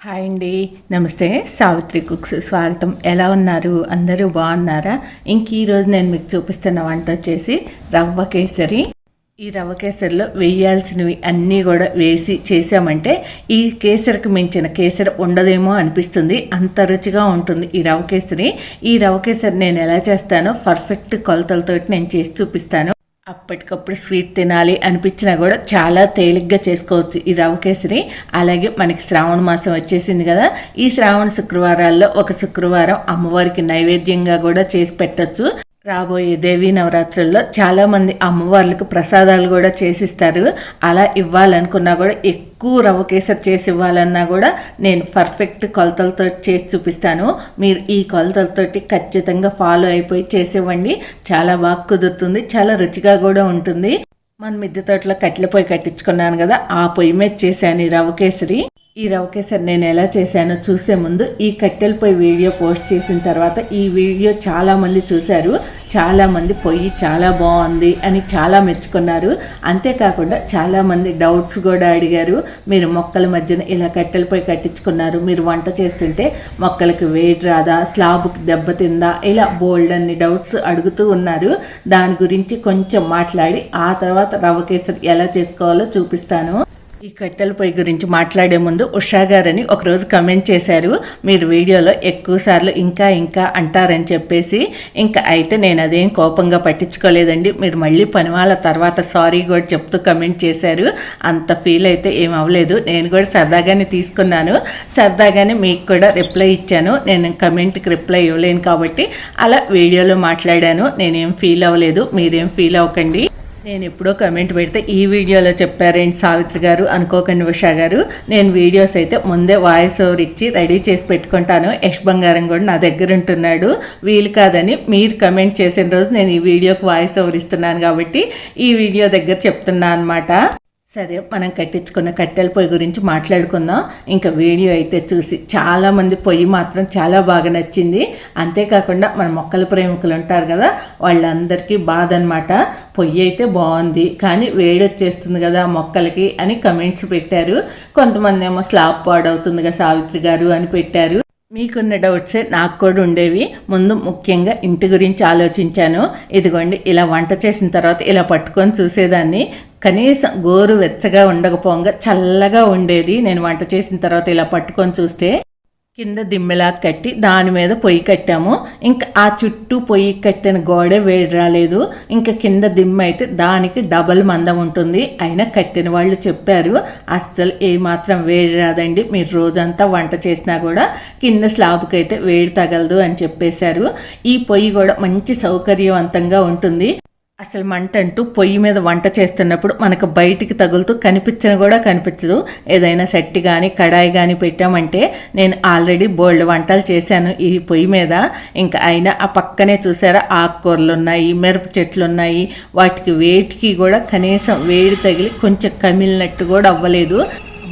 Hi అండి. నమస్తే. Savitri cooks స్వాగతం. ఎలా ఉన్నారు? అందరూ బాగున్నారా? ఇంక ఈరోజు నేను మీకు చూపిస్తున్న వంట వచ్చేసి రవ్వ కేసరి. ఈ రవ్వ కేసరిలో వేయాల్సినవి అన్నీ కూడా వేసి చేసామంటే ఈ కేసరికి మించిన కేసరి ఉండదేమో అనిపిస్తుంది. అంత రుచిగా ఉంటుంది ఈ రవ్వ కేసరి. ఈ రవ్వ కేసరి నేను ఎలా చేస్తానో పర్ఫెక్ట్ కొలతలతోటి నేను చేసి చూపిస్తాను. అప్పటికప్పుడు స్వీట్ తినాలి అనిపించినా కూడా చాలా తేలిగ్గా చేసుకోవచ్చు ఈ రవ కేసరి. అలాగే మనకి శ్రావణ మాసం వచ్చేసింది కదా ఈ శ్రావణ శుక్రవారాల్లో ఒక శుక్రవారం అమ్మవారికి నైవేద్యంగా కూడా చేసి పెట్టచ్చు. రాబోయే దేవీ నవరాత్రుల్లో చాలామంది అమ్మవార్లకు ప్రసాదాలు కూడా చేసిస్తారు. అలా ఇవ్వాలనుకున్నా కూడా ఎక్కువ రవ్వ కేసరి చేసి ఇవ్వాలన్నా కూడా నేను పర్ఫెక్ట్ కొలతలతో చేసి చూపిస్తాను. మీరు ఈ కొలతలతోటి ఖచ్చితంగా ఫాలో అయిపోయి చేసివ్వండి. చాలా బాగా కుదురుతుంది. చాలా రుచిగా కూడా ఉంటుంది. మన మిద్దె తోటలో కట్టెల పొయ్యి కట్టించుకున్నాను కదా ఆ పొయ్యి మీద చేశాను ఈ రవ్వ కేసరి. ఈ రవకేశర్ కేసరి నేను ఎలా చేశానో చూసే ముందు ఈ కట్టెల పొయ్యి వీడియో పోస్ట్ చేసిన తర్వాత ఈ వీడియో చాలామంది చూశారు. చాలామంది పొయ్యి చాలా బాగుంది అని చాలా మెచ్చుకున్నారు. అంతేకాకుండా చాలామంది డౌట్స్ కూడా అడిగారు. మీరు మొక్కల మధ్యన ఇలా కట్టెల పొయ్యి కట్టించుకున్నారు. మీరు వంట చేస్తుంటే మొక్కలకు వేడి రాదా? స్లాబ్కి దెబ్బతిందా ఇలా బోల్డ్ అన్ని డౌట్స్ అడుగుతూ ఉన్నారు. దాని గురించి కొంచెం మాట్లాడి ఆ తర్వాత రవ్వ కేసరి ఎలా చేసుకోవాలో చూపిస్తాను. ఈ కట్టెల పొయ్యి గురించి మాట్లాడే ముందు ఉషా గారని ఒకరోజు కమెంట్ చేశారు. మీరు వీడియోలో ఎక్కువ సార్లు ఇంకా ఇంకా అంటారని చెప్పేసి ఇంకా అయితే నేను అదేం కోపంగా పట్టించుకోలేదండి. మీరు మళ్ళీ పని వాళ్ళ తర్వాత సారీ కూడా చెప్తూ కమెంట్ చేశారు. అంత ఫీల్ అయితే ఏం అవ్వలేదు. నేను కూడా సరదాగానే తీసుకున్నాను. సరదాగానే మీకు కూడా రిప్లై ఇచ్చాను. నేను కమెంట్కి రిప్లై ఇవ్వలేను కాబట్టి అలా వీడియోలో మాట్లాడాను. నేనేం ఫీల్ అవ్వలేదు. మీరేం ఫీల్ అవ్వకండి. నేను ఎప్పుడో కమెంట్ పెడితే ఈ వీడియోలో చెప్పారేంటి సావిత్రి గారు అనుకోకండి ఉషా గారు. నేను వీడియోస్ అయితే ముందే వాయిస్ ఓవర్ ఇచ్చి రెడీ చేసి పెట్టుకుంటాను. యష్ బంగారం కూడా నా దగ్గర ఉంటున్నాడు. వీలు కాదని మీరు కమెంట్ చేసిన రోజు నేను ఈ వీడియోకి వాయిస్ ఓవర్ ఇస్తున్నాను కాబట్టి ఈ వీడియో దగ్గర చెప్తున్నా అనమాట సరే మనం కట్టించుకున్న కట్టెల పొయ్యి గురించి మాట్లాడుకుందాం. ఇంకా వీడియో అయితే చూసి చాలామంది పొయ్యి మాత్రం చాలా బాగా నచ్చింది. అంతేకాకుండా మన మొక్కల ప్రేమికులు ఉంటారు కదా వాళ్ళందరికీ బాధ అనమాట పొయ్యి అయితే బాగుంది కానీ వేడి వచ్చేస్తుంది కదా మొక్కలకి అని కమెంట్స్ పెట్టారు. కొంతమంది ఏమో స్లాబ్ పాడవుతుంది కదా సావిత్రి గారు అని పెట్టారు. మీకున్న డౌట్సే నాకు కూడా ఉండేవి. ముందు ముఖ్యంగా ఇంటి గురించి ఆలోచించాను. ఇదిగోండి ఇలా వంట చేసిన తర్వాత ఇలా పట్టుకొని చూసేదాన్ని. కనీసం గోరు వెచ్చగా ఉండకపోగా చల్లగా ఉండేది నేను వంట చేసిన తర్వాత ఇలా పట్టుకొని చూస్తే కింద దిమ్మెలా కట్టి దాని మీద పొయ్యి కట్టాము. ఇంకా ఆ చుట్టూ పొయ్యి కట్టిన గోడే వేడి రాలేదు. ఇంకా కింద దిమ్మ అయితే దానికి డబల్ మందం ఉంటుంది. అయినా కట్టిన వాళ్ళు చెప్పారు అస్సలు ఏమాత్రం వేడి రాదండి. మీరు రోజంతా వంట చేసినా కూడా కింద స్లాబ్కి అయితే వేడి తగలదు అని చెప్పేశారు. ఈ పొయ్యి కూడా మంచి సౌకర్యవంతంగా ఉంటుంది. అసలు మంట అంటూ పొయ్యి మీద వంట చేస్తున్నప్పుడు మనకు బయటికి తగులుతూ కనిపించిన కూడా కనిపించదు. ఏదైనా సెట్టి కానీ కడాయి కానీ పెట్టామంటే నేను ఆల్రెడీ బోల్డ్ వంటలు చేశాను ఈ పొయ్యి మీద. ఇంకా అయినా ఆ పక్కనే చూసారా ఆకుకూరలు ఉన్నాయి మిరప చెట్లు ఉన్నాయి వాటికి వేటికి కూడా కనీసం వేడి తగిలి కొంచెం కమిలినట్టు కూడా అవ్వలేదు.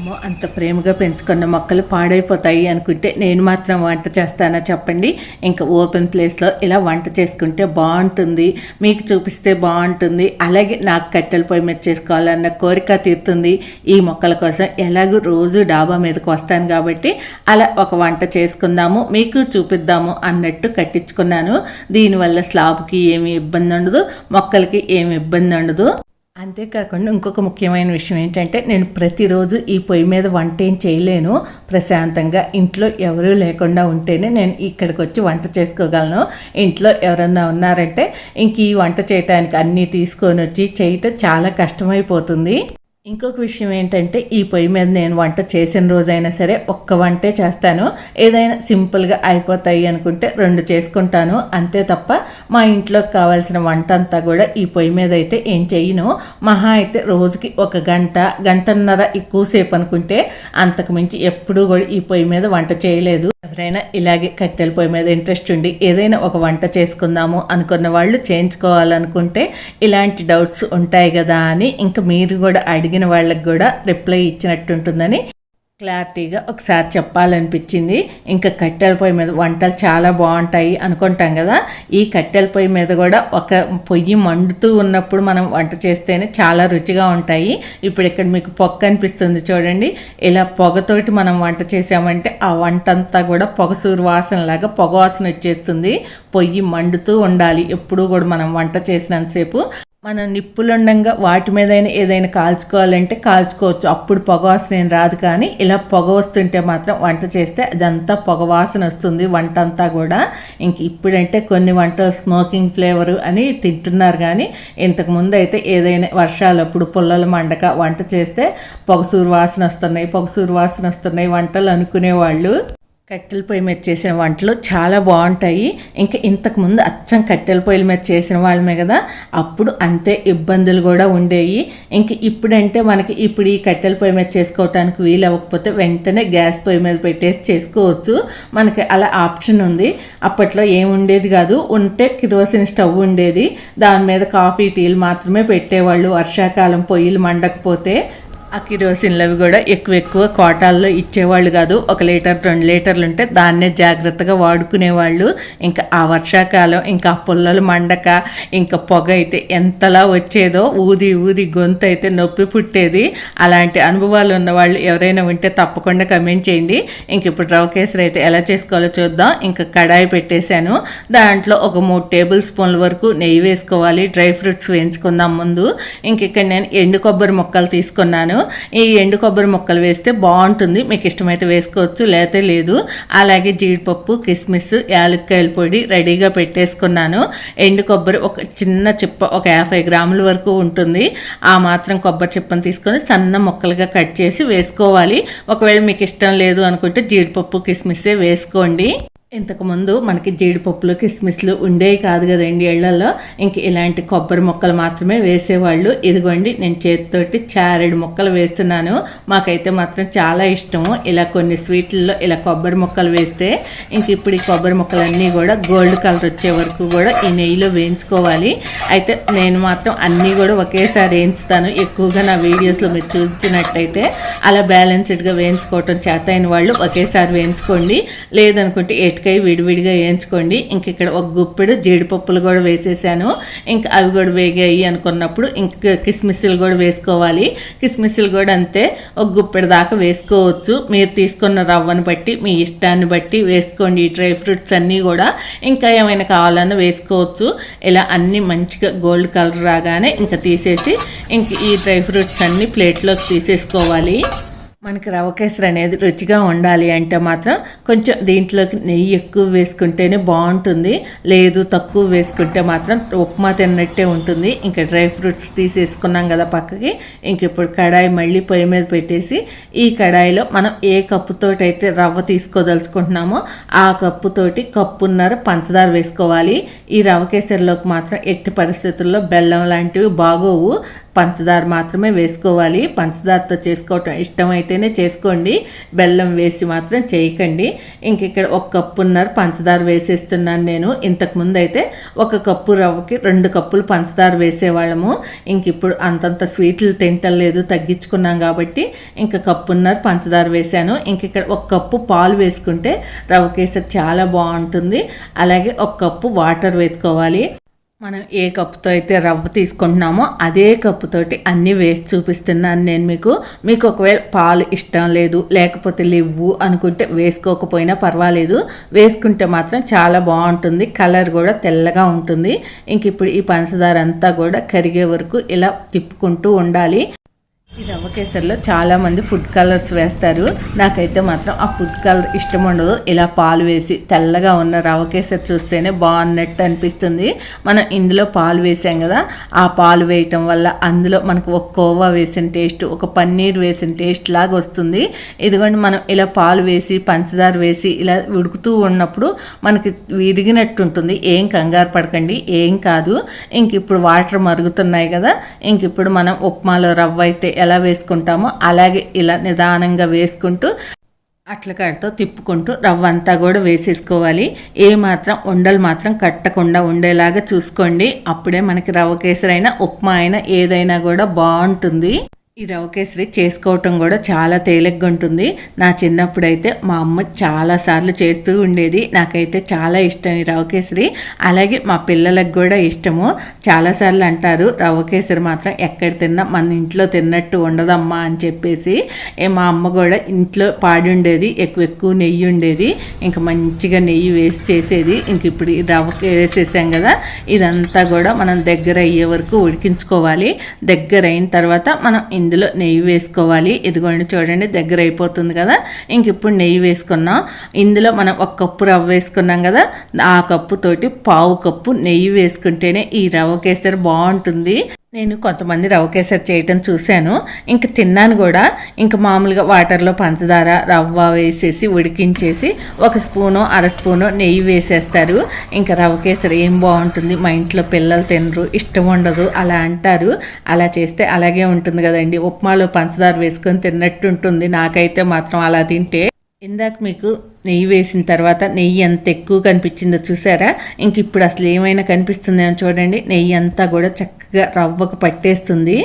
అమ్మో అంత ప్రేమగా పెంచుకున్న మొక్కలు పాడైపోతాయి అనుకుంటే నేను మాత్రం వంట చేస్తానా చెప్పండి. ఇంకా ఓపెన్ ప్లేస్లో ఇలా వంట చేసుకుంటే బాగుంటుంది. మీకు చూపిస్తే బాగుంటుంది. అలాగే నాకు కట్టెల పొయ్యి మీద చేసుకోవాలన్న కోరిక తీరుతుంది. ఈ మొక్కల కోసం ఎలాగూ రోజు డాబా మీదకి వస్తాను కాబట్టి అలా ఒక వంట చేసుకుందాము మీకు చూపిద్దాము అన్నట్టు కట్టించుకున్నాను. దీనివల్ల స్లాబ్కి ఏమి ఇబ్బంది ఉండదు మొక్కలకి ఏమి ఇబ్బంది ఉండదు. అంతేకాకుండా ఇంకొక ముఖ్యమైన విషయం ఏంటంటే నేను ప్రతిరోజు ఈ పొయ్యి మీద వంట ఏం చేయలేను. ప్రశాంతంగా ఇంట్లో ఎవరూ లేకుండా ఉంటేనే నేను ఇక్కడికి వచ్చి వంట చేసుకోగలను. ఇంట్లో ఎవరన్నా ఉన్నారంటే ఇంక ఈ వంట చేయటానికి అన్నీ తీసుకొని వచ్చి చేయటం చాలా కష్టమైపోతుంది. ఇంకొక విషయం ఏంటంటే ఈ పొయ్యి మీద నేను వంట చేసిన రోజైనా సరే ఒక్క వంటే చేస్తాను. ఏదైనా సింపుల్గా అయిపోతాయి అనుకుంటే రెండు చేసుకుంటాను. అంతే తప్ప మా ఇంట్లోకి కావాల్సిన వంట అంతా కూడా ఈ పొయ్యి మీద అయితే ఏం చేయను. మహా అయితే రోజుకి ఒక గంట గంటన్నర ఎక్కువసేపు అనుకుంటే అంతకు మించి ఎప్పుడూ కూడా ఈ పొయ్యి మీద వంట చేయలేదు. ఎవరైనా ఇలాగే కట్టెల పొయ్యి మీద ఇంట్రెస్ట్ ఉండి ఏదైనా ఒక వంట చేసుకుందాము అనుకున్న వాళ్ళు చేయించుకోవాలనుకుంటే ఇలాంటి డౌట్స్ ఉంటాయి కదా అని ఇంకా మీరు కూడా అడిగిన వాళ్ళకి కూడా రిప్లై ఇచ్చినట్టుంటుందని క్లారిటీగా ఒకసారి చెప్పాలనిపించింది. ఇంకా కట్టెల పొయ్యి మీద వంటలు చాలా బాగుంటాయి అనుకుంటాం కదా. ఈ కట్టెల పొయ్యి మీద కూడా ఒక పొయ్యి మండుతూ ఉన్నప్పుడు మనం వంట చేస్తేనే చాలా రుచిగా ఉంటాయి. ఇప్పుడు ఇక్కడ మీకు పొగ అనిపిస్తుంది చూడండి. ఇలా పొగతోటి మనం వంట చేసామంటే ఆ వంట అంతా కూడా పొగసూరు వాసనలాగా పొగ వాసన వచ్చేస్తుంది. పొయ్యి మండుతూ ఉండాలి. ఎప్పుడూ కూడా మనం వంట చేసినంతసేపు. మనం నిప్పులుండంగా వాటి మీద ఏదైనా కాల్చుకోవాలంటే కాల్చుకోవచ్చు. అప్పుడు పొగ వాసన ఏం రాదు కానీ ఇలా పొగ వస్తుంటే మాత్రం వంట చేస్తే అదంతా పొగ వాసన వస్తుంది. వంట అంతా కూడా ఇంక ఇప్పుడంటే కొన్ని వంటలు స్మోకింగ్ ఫ్లేవర్ అని తింటున్నారు కానీ ఇంతకుముందు అయితే ఏదైనా వర్షాలప్పుడు పుల్లలు మండక వంట చేస్తే పొగసూరు వాసన వస్తున్నాయి పొగసూరు వాసన వస్తున్నాయి వంటలు అనుకునేవాళ్ళు. కట్టెల పొయ్యి మీద చేసిన వంటలు చాలా బాగుంటాయి. ఇంకా ఇంతకుముందు అచ్చం కట్టెల పొయ్యిల మీద చేసిన వాళ్ళమే కదా అప్పుడు అంతే ఇబ్బందులు కూడా ఉండేవి ఇంక ఇప్పుడంటే మనకి ఇప్పుడు ఈ కట్టెల పొయ్యి మీద చేసుకోవటానికి వీలు అవ్వకపోతే వెంటనే గ్యాస్ పొయ్యి మీద పెట్టేసి చేసుకోవచ్చు. మనకి అలా ఆప్షన్ ఉంది. అప్పట్లో ఏముండేది కాదు. ఉంటే కిరోసిన్ స్టవ్ ఉండేది. దాని మీద కాఫీ టీలు మాత్రమే పెట్టేవాళ్ళు. వర్షాకాలం పొయ్యిలు మండకపోతే ఆ కిరోసిన్లు అవి కూడా ఎక్కువ ఎక్కువ కోటాల్లో ఇచ్చేవాళ్ళు కాదు. ఒక లీటర్ రెండు లీటర్లు ఉంటే దాన్నే జాగ్రత్తగా వాడుకునేవాళ్ళు. ఇంకా ఆ వర్షాకాలం ఇంకా ఆ పుల్లలు మండక ఇంకా పొగ అయితే ఎంతలా వచ్చేదో ఊది ఊది గొంతు అయితే నొప్పి పుట్టేది. అలాంటి అనుభవాలు ఉన్న వాళ్ళు ఎవరైనా ఉంటే తప్పకుండా కమెంట్ చేయండి. ఇంక ఇప్పుడు రవ కేసరి అయితే ఎలా చేసుకోవాలో చూద్దాం. ఇంకా కడాయి పెట్టేశాను. దాంట్లో ఒక మూడు టేబుల్ స్పూన్ల వరకు నెయ్యి వేసుకోవాలి. డ్రై ఫ్రూట్స్ వేయించుకుందాం ముందు. ఇంక ఇక్కడ నేను ఎండు కొబ్బరి ముక్కలు తీసుకున్నాను. ఈ ఎండు కొబ్బరి ముక్కలు వేస్తే బాగుంటుంది. మీకు ఇష్టమైతే వేసుకోవచ్చు లేతే లేదు. అలాగే జీడిపప్పు కిస్మిస్ యాలక్కాయల పొడి రెడీగా పెట్టేసుకున్నాను. ఎండు కొబ్బరి ఒక చిన్న చిప్ప ఒక యాభై గ్రాముల వరకు ఉంటుంది. ఆ మాత్రం కొబ్బరి చిప్పను తీసుకొని సన్న ముక్కలుగా కట్ చేసి వేసుకోవాలి. ఒకవేళ మీకు ఇష్టం లేదు అనుకుంటే జీడిపప్పు కిస్మిస్సే వేసుకోండి. ఇంతకుముందు మనకి జీడిపప్పులు కిస్మిస్లు ఉండేవి కాదు కదండి ఇళ్ళలో ఇంక ఇలాంటి కొబ్బరి మొక్కలు మాత్రమే వేసేవాళ్ళు. ఇదిగోండి నేను చేతితోటి చారెడు మొక్కలు వేస్తున్నాను. మాకైతే మాత్రం చాలా ఇష్టము. ఇలా కొన్ని స్వీట్లలో ఇలా కొబ్బరి మొక్కలు వేస్తే ఇంక ఇప్పుడు ఈ కొబ్బరి మొక్కలన్నీ కూడా గోల్డ్ కలర్ వచ్చే వరకు కూడా ఈ నెయ్యిలో వేయించుకోవాలి. అయితే నేను మాత్రం అన్నీ కూడా ఒకేసారి వేయించుతాను. ఎక్కువగా నా వీడియోస్లో మీరు చూసినట్టయితే అలా బ్యాలెన్స్డ్గా వేయించుకోవటం చేత అయిన వాళ్ళు ఒకేసారి వేయించుకోండి. లేదనుకుంటే ఎటు మిరపకాయ విడివిడిగా వేయించుకోండి. ఇంక ఇక్కడ ఒక గుప్పెడు జీడిపప్పులు కూడా వేసేసాను. ఇంకా అవి కూడా వేగాయి అనుకున్నప్పుడు ఇంక కిస్మిస్లు కూడా వేసుకోవాలి. కిస్మిస్లు కూడా అంతే. ఒక గుప్పెడు దాకా వేసుకోవచ్చు. మీరు తీసుకున్న రవ్వను బట్టి మీ ఇష్టాన్ని బట్టి వేసుకోండి. ఈ డ్రై ఫ్రూట్స్ అన్నీ కూడా ఇంకా ఏమైనా కావాలన్నా వేసుకోవచ్చు. ఇలా అన్నీ మంచిగా గోల్డ్ కలర్ రాగానే ఇంకా తీసేసి ఇంక ఈ డ్రై ఫ్రూట్స్ అన్నీ ప్లేట్లోకి తీసేసుకోవాలి. మనకి రవ కేసరి అనేది రుచిగా ఉండాలి అంటే మాత్రం కొంచెం దీంట్లోకి నెయ్యి ఎక్కువ వేసుకుంటేనే బాగుంటుంది. లేదు తక్కువ వేసుకుంటే మాత్రం ఉప్మా తిన్నట్టే ఉంటుంది. ఇంకా డ్రై ఫ్రూట్స్ తీసేసుకున్నాం కదా పక్కకి. ఇంక ఇప్పుడు కడాయి మళ్ళీ పొయ్యి మీద పెట్టేసి ఈ కడాయిలో మనం ఏ కప్పుతోటి అయితే రవ్వ తీసుకోదలుచుకుంటున్నామో ఆ కప్పుతోటి కప్పున్నర పంచదార వేసుకోవాలి. ఈ రవ కేసరిలోకి మాత్రం ఎట్టి పరిస్థితుల్లో బెల్లం లాంటివి బాగోవు. పంచదార మాత్రమే వేసుకోవాలి. పంచదారతో చేసుకోవటం ఇష్టమైతేనే చేసుకోండి. బెల్లం వేసి మాత్రం చేయకండి. ఇంక ఇక్కడ ఒక కప్పున్నర పంచదార వేసేస్తున్నాను నేను. ఇంతకుముందు అయితే ఒక కప్పు రవ్వకి రెండు కప్పులు పంచదార వేసేవాళ్ళము. ఇంక ఇప్పుడు అంతంత స్వీట్లు తింటలేదు తగ్గించుకున్నాం కాబట్టి ఇంక కప్పున్నర పంచదార వేశాను ఇంక ఇక్కడ ఒక కప్పు పాలు వేసుకుంటే రవ్వ కేసరి చాలా బాగుంటుంది. అలాగే ఒక కప్పు వాటర్ వేసుకోవాలి. మనం ఏ కప్పుతో అయితే రవ్వ తీసుకుంటున్నామో అదే కప్పుతోటి అన్నీ వేసి చూపిస్తున్నాను నేను మీకు. మీకు ఒకవేళ పాలు ఇష్టం లేదు లేకపోతే లేవు అనుకుంటే వేసుకోకపోయినా పర్వాలేదు. వేసుకుంటే మాత్రం చాలా బాగుంటుంది కలర్ కూడా తెల్లగా ఉంటుంది. ఇంక ఇప్పుడు ఈ పంచదార అంతా కూడా కరిగే వరకు ఇలా తిప్పుకుంటూ ఉండాలి. ఈ రవ్వ కేసరిలో చాలామంది ఫుడ్ కలర్స్ వేస్తారు. నాకైతే మాత్రం ఆ ఫుడ్ కలర్ ఇష్టం ఉండదు. ఇలా పాలు వేసి తెల్లగా ఉన్న రవ్వ కేసరి చూస్తేనే బాగున్నట్టు అనిపిస్తుంది. మనం ఇందులో పాలు వేసాం కదా ఆ పాలు వేయటం వల్ల అందులో మనకు ఒక కోవా వేసిన టేస్ట్ ఒక పన్నీర్ వేసిన టేస్ట్ లాగా వస్తుంది. ఇదిగోండి మనం ఇలా పాలు వేసి పంచదార వేసి ఇలా ఉడుకుతూ ఉన్నప్పుడు మనకి విరిగినట్టు ఉంటుంది. ఏం కంగారు పడకండి ఏం కాదు. ఇంక ఇప్పుడు వాటర్ మరుగుతున్నాయి కదా ఇంక ఇప్పుడు మనం ఉప్మాలో రవ్వ అయితే ఎలా వేసుకుంటామో అలాగే ఇలా నిదానంగా వేసుకుంటూ అట్లకాడతో తిప్పుకుంటూ రవ్వ అంతా కూడా వేసేసుకోవాలి. ఏ మాత్రం ఉండలు మాత్రం కట్టకుండా ఉండేలాగా చూసుకోండి. అప్పుడే మనకి రవ్వ కేసరైనా ఉప్మా అయినా ఏదైనా కూడా బాగుంటుంది. ఈ రవ కేసరి చేసుకోవటం కూడా చాలా తేలిగ్గా ఉంటుంది నా చిన్నప్పుడైతే మా అమ్మ చాలాసార్లు చేస్తూ ఉండేది. నాకైతే చాలా ఇష్టం ఈ రవ కేసరి అలాగే మా పిల్లలకు కూడా ఇష్టము. చాలాసార్లు అంటారు రవ కేసరి మాత్రం ఎక్కడ తిన్నా మన ఇంట్లో తిన్నట్టు ఉండదమ్మా అని చెప్పేసి. మా అమ్మ కూడా ఇంట్లో పాడి ఉండేది ఎక్కువ ఎక్కువ నెయ్యి ఉండేది. ఇంకా మంచిగా నెయ్యి వేసి చేసేది. ఇంక ఇప్పుడు ఈ రవ వేసేసాం కదా. ఇదంతా కూడా మనం దగ్గర అయ్యే వరకు ఉడికించుకోవాలి. దగ్గర అయిన తర్వాత మనం ఇందులో నెయ్యి వేసుకోవాలి. ఇదిగోండి చూడండి దగ్గర అయిపోతుంది కదా. ఇంక ఇప్పుడు నెయ్యి వేసుకున్నాం. ఇందులో మనం ఒక కప్పు రవ్వ వేసుకున్నాం కదా. ఆ కప్పుతోటి పావు కప్పు నెయ్యి వేసుకుంటేనే ఈ రవ్వ కేసరి బాగుంటుంది. నేను కొంతమంది రవ్వ కేసరి చేయటం చూశాను. ఇంక తిన్నాను కూడా. ఇంక మామూలుగా వాటర్లో పంచదార రవ్వ వేసేసి ఉడికించేసి ఒక స్పూను అర స్పూను నెయ్యి వేసేస్తారు. ఇంకా రవ్వ కేసరి ఏం బాగుంటుంది? మా ఇంట్లో పిల్లలు తినరు ఇష్టం ఉండదు అలా అంటారు. అలా చేస్తే అలాగే ఉంటుంది కదండి. ఉప్మాలో పంచదార వేసుకొని తిన్నట్టు ఉంటుంది. నాకైతే మాత్రం అలా తింటే ఇందాక మీకు నెయ్యి వేసిన తర్వాత నెయ్యి ఎంత ఎక్కువ కనిపించిందో చూసారా? ఇంక ఇప్పుడు అసలు ఏమైనా కనిపిస్తుందేమో చూడండి. నెయ్యి అంతా కూడా చక్కగా రవ్వకు పట్టేస్తుంది.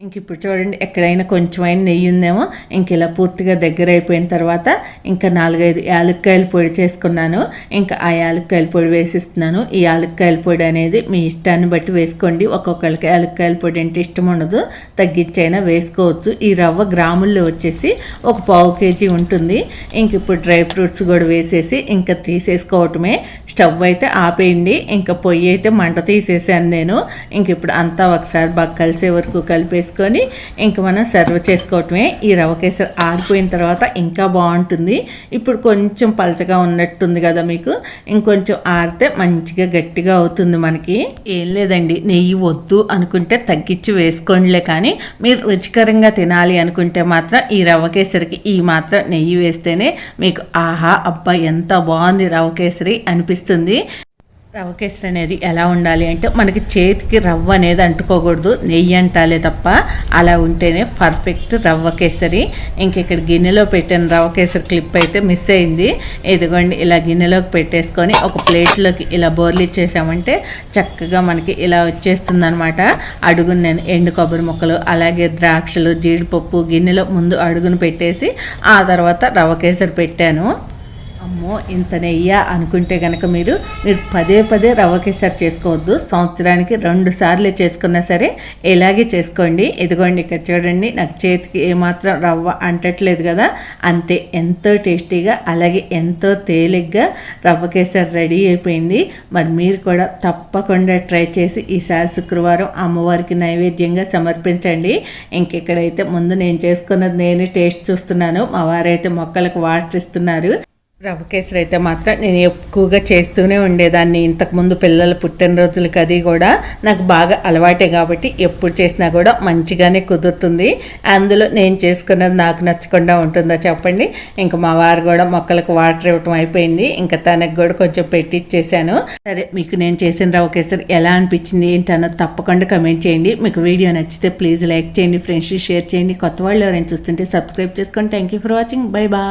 ఇంక ఇప్పుడు చూడండి ఎక్కడైనా కొంచెమైనా నెయ్యి ఉందేమో ఇంక ఇలా పూర్తిగా దగ్గర అయిపోయిన తర్వాత ఇంకా నాలుగైదు యాలక్కాయల పొడి చేసుకున్నాను. ఇంకా ఆ యాలక్కాయల పొడి వేసిస్తున్నాను. ఈ యాలక్కాయల పొడి అనేది మీ ఇష్టాన్ని బట్టి వేసుకోండి. ఒక్కొక్కరికి యాలక్కాయల పొడి అంటే ఇష్టం ఉండదు. తగ్గించైనా వేసుకోవచ్చు. ఈ రవ్వ గ్రాముల్లో వచ్చేసి ఒక పావు కేజీ ఉంటుంది. ఇంక ఇప్పుడు డ్రై ఫ్రూట్స్ కూడా వేసేసి ఇంకా తీసేసుకోవటమే. స్టవ్ అయితే ఆపేయండి. ఇంకా పొయ్యి అయితే మంట తీసేసాను నేను. ఇంక ఇప్పుడు అంతా ఒకసారి బాగా కలిసే వరకు కలిపేసి వేసుకొని ఇంక మనం సర్వ్ చేసుకోవటమే. ఈ రవ కేసరి ఆరిపోయిన తర్వాత ఇంకా బాగుంటుంది. ఇప్పుడు కొంచెం పలచగా ఉన్నట్టుంది కదా మీకు. ఇంకొంచెం ఆరితే మంచిగా గట్టిగా అవుతుంది మనకి. ఏం లేదండి నెయ్యి వద్దు అనుకుంటే తగ్గించి వేసుకోండిలే కానీ మీరు రుచికరంగా తినాలి అనుకుంటే మాత్రం ఈ రవ్వ కేసరికి ఈ మాత్రం నెయ్యి వేస్తేనే మీకు ఆహా అబ్బా ఎంత బాగుంది రవ్వ కేసరి అనిపిస్తుంది. రవ్వ కేసరి అనేది ఎలా ఉండాలి అంటే మనకి చేతికి రవ్వ అనేది అంటుకోకూడదు నెయ్యి అంటాలే తప్ప అలా ఉంటేనే పర్ఫెక్ట్ రవ్వ కేసరి ఇంక ఇక్కడ గిన్నెలో పెట్టిన రవ్వ కేసరి క్లిప్ అయితే మిస్ అయింది. ఇదిగోండి ఇలా గిన్నెలోకి పెట్టేసుకొని ఒక ప్లేట్లోకి ఇలా బోర్లు ఇచ్చేసామంటే చక్కగా మనకి ఇలా వచ్చేస్తుంది అనమాట అడుగును నేను ఎండు కొబ్బరి ముక్కలు అలాగే ద్రాక్షలు జీడిపప్పు గిన్నెలో ముందు అడుగును పెట్టేసి ఆ తర్వాత రవ్వ కేసరి పెట్టాను. అమ్మో ఇంత నెయ్యా అనుకుంటే కనుక మీరు మీరు పదే పదే రవ్వ కేసరి చేసుకోవద్దు. సంవత్సరానికి రెండు సార్లు చేసుకున్నా సరే ఇలాగే చేసుకోండి. ఇదిగోండి ఇక్కడ చూడండి నాకు చేతికి ఏమాత్రం రవ్వ అంటట్లేదు కదా. అంతే ఎంతో టేస్టీగా అలాగే ఎంతో తేలిగ్గా రవ్వ కేసరి రెడీ అయిపోయింది. మరి మీరు కూడా తప్పకుండా ట్రై చేసి ఈసారి శుక్రవారం అమ్మవారికి నైవేద్యంగా సమర్పించండి. ఇంకెక్కడైతే ముందు నేను చేసుకున్నది నేనే టేస్ట్ చూస్తున్నాను. మా వారైతే మొక్కలకు వాటర్ ఇస్తున్నారు. రవ్వ కేసరి అయితే మాత్రం నేను ఎక్కువగా చేస్తూనే ఉండేదాన్ని. ఇంతకుముందు పిల్లల పుట్టినరోజులకి అది కూడా నాకు బాగా అలవాటే కాబట్టి ఎప్పుడు చేసినా కూడా మంచిగానే కుదురుతుంది. అందులో నేను చేసుకున్నది నాకు నచ్చకుండా ఉంటుందో చెప్పండి. ఇంకా మా వారు కూడా మొక్కలకు వాటర్ ఇవ్వటం అయిపోయింది. ఇంకా తనకు కూడా కొంచెం పెట్టిచ్చేసాను. సరే మీకు నేను చేసిన రవ్వ కేసరి ఎలా అనిపించింది ఏంటన్నో తప్పకుండా కమెంట్ చేయండి. మీకు వీడియో నచ్చితే ప్లీజ్ లైక్ చేయండి ఫ్రెండ్స్ షేర్ చేయండి. కొత్త వాళ్ళు ఎవరైనా చూస్తుంటే సబ్స్క్రైబ్ చేసుకోండి thank you for watching. Bye బా